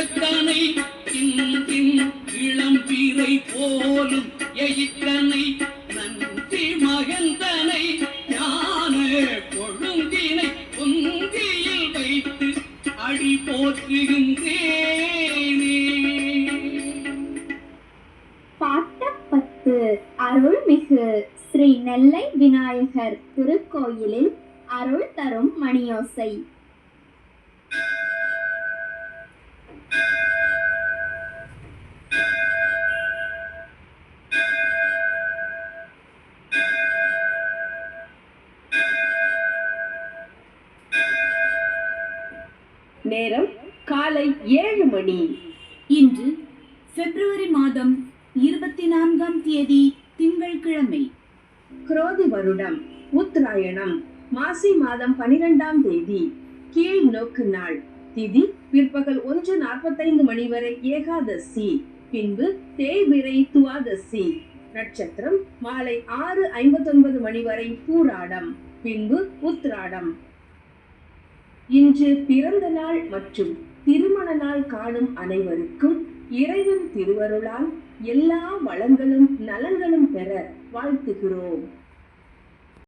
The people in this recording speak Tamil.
சிந்தின் இளம் இளம்பீரை போலும் எயிற்றனை நன்றி மகந்தனை ஞான கொழுந்தினை குந்தியில் வைத்து அடி போற்றுகின்றேனே. பாட்டப்பத்து அருள்மிகு ஸ்ரீ நெல்லை விநாயகர் திருக்கோயிலில் அருள் தரும் மணியோசை. நேரம் காலை ஏழு மணி. இன்று பிப்ரவரி மாதம் இருபத்தி நான்காம் தேதி திங்கட்கிழமை குரோதி வருடம் உத்தராயணம் மாசி மாதம் பனிரெண்டாம் தேதி கீழ் நோக்கு நாள் திதி பிற்பகல் ஒன்று நாற்பத்தைந்து மணி வரை ஏகாதசி பின்பு தேய்பிரை துவாதசி நட்சத்திரம் மாலை ஆறு ஐம்பத்தொன்பது மணி வரை பூராடம் பின்பு உத்ராடம் இன்று பிறந்த நாள் மற்றும் திருமண நாள் காணும் அனைவருக்கும் இறைவன் திருவருளால் எல்லா வளங்களும் நலன்களும் பெற வாழ்த்துகிறோம்.